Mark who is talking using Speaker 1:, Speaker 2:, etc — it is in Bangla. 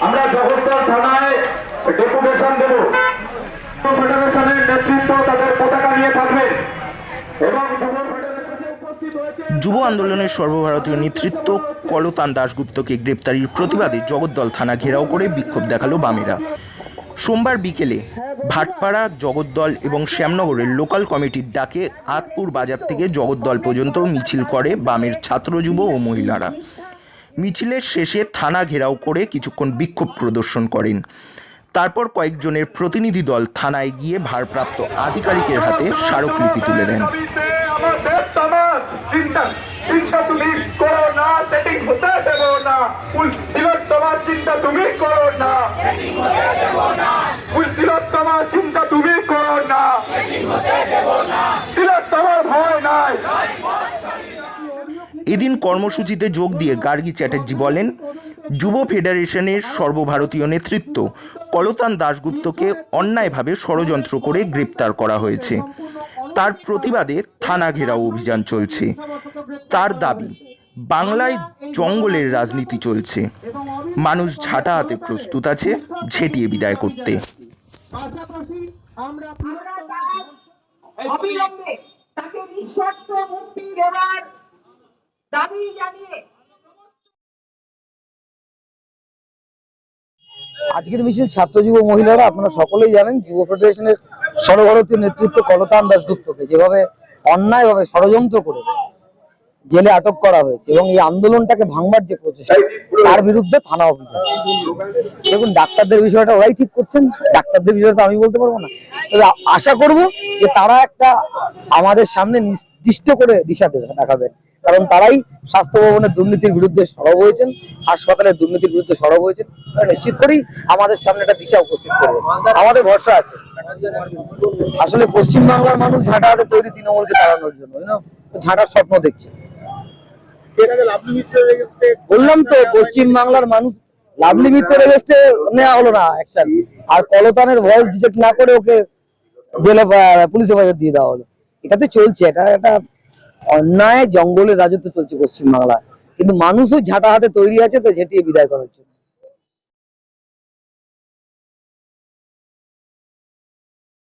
Speaker 1: আমরা জগদ্দল থানায় ডেপুটেশন দেব। ফেডারেশনের নেতৃত্ব তাদের পতাকা নিয়ে এবং যুব
Speaker 2: আন্দোলনের সর্বভারতীয় নেতৃত্ব কলতান দাশগুপ্তকে গ্রেপ্তারির প্রতিবাদে জগদ্দল থানা ঘেরাও করে বিক্ষোভ দেখাল বামেরা। সোমবার বিকেলে ভাটপাড়া জগদ্দল এবং শ্যামনগরের লোকাল কমিটির ডাকে আতপুর বাজার থেকে জগদ্দল পর্যন্ত মিছিল করে বামের ছাত্র, যুব ও মহিলারা। মিছিলের শেষে থানা ঘেরাও করে কিছুক্ষণ বিক্ষোভ প্রদর্শন করেন তারপর কয়েকজনের প্রতিনিধি দল থানায় গিয়ে ভারপ্রাপ্ত আধিকারিকের হাতে স্মারকলিপি তুলে দেন
Speaker 1: চিন্তা তুমি করো না তুমি করো না তুমি করো না
Speaker 2: এদিন কর্মসূচিতে যোগ দিয়ে গার্গী চ্যাটার্জি বলেন, যুব ফেডারেশনের সর্বভারতীয় নেতৃত্ব কলতান দাশগুপ্তকে অন্যায়ভাবে ষড়যন্ত্র করে গ্রেপ্তার করা হয়েছে। তার প্রতিবাদে থানা ঘেরাও অভিযান চলছে। তার দাবি, বাংলায় জঙ্গলের রাজনীতি চলছে। মানুষ ঝাঁটা হাতে প্রস্তুত আছে, ঝেঁটিয়ে বিদায় করতে।
Speaker 3: অবিলম্বে তাকে নিঃশর্ত মুক্তি দেওয়ার দাবি জানিয়ে।
Speaker 4: আজকের মিছিল ছাত্র যুব মহিলারা, আপনারা সকলেই জানেন, যুব ফেডারেশনের সর্বভারতীয় নেতৃত্ব কলতান দাসগুপ্তকে যেভাবে অন্যায়ভাবে ষড়যন্ত্র করে জেলে আটক করা হয়েছে এবং এই আন্দোলনটাকে ভাঙবার যে প্রচেষ্টা, তার বিরুদ্ধে থানা অভিযান। দেখুন, ডাক্তারদের বিষয়টা ওরাই ঠিক করছেন, ডাক্তারদের বিষয়টা আমি বলতে পারব না। তবে আশা করব যে তারা একটা আমাদের সামনে নির্দিষ্ট করে দিশা দেখাবেন কারণ তারাই স্বাস্থ্য ভবনের দুর্নীতির বিরুদ্ধে সরব হয়েছেন, হাসপাতালের দুর্নীতির বিরুদ্ধে সরব হয়েছেন। নিশ্চিত করেই আমাদের সামনে একটা দিশা উপস্থিত করবে। আমাদের ভরসা আছে। আসলে পশ্চিমবাংলার মানুষ ঝাঁটা হাতে তৈরি তৃণমূলকে তাড়ানোর জন্য ঝাঁটার স্বপ্ন দেখছে। বললাম তো পশ্চিম বাংলার মানুষ লাভলি মিত্র নেওয়া হলো না অ্যাকশন আর কলতানের ভয়েস ডিটেক্ট না করে ওকে জেলে পুলিশ হেফাজত দিয়ে দেওয়া হলো। এটাতে চলছে, এটা একটা অন্যায় জঙ্গলের রাজত্ব চলছে পশ্চিমবাংলায়। কিন্তু মানুষও ঝাঁটা হাতে তৈরি আছে, তো ঝেঁটিয়ে বিদায় করার জন্য।